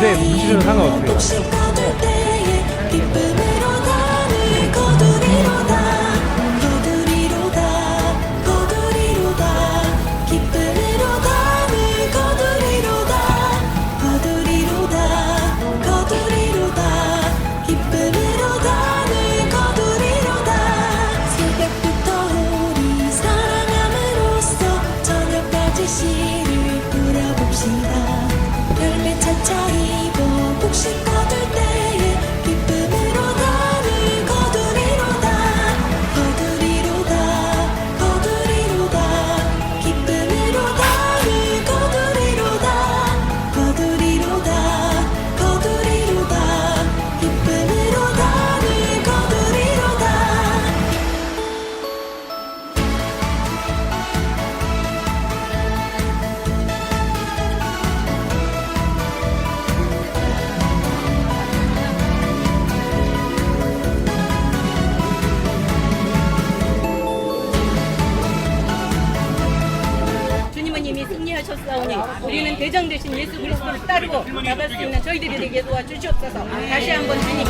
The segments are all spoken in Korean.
네, 뭐, 시즌은 상관없어요. 대장 되신 예수 그리스도를 따르고 나갈 수 있는 저희들이 되게 도와주시옵소서. 다시 한번 주님.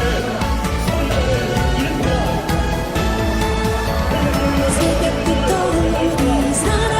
새벽부터 우리 사랑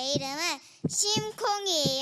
내 이름은 심콩이에요.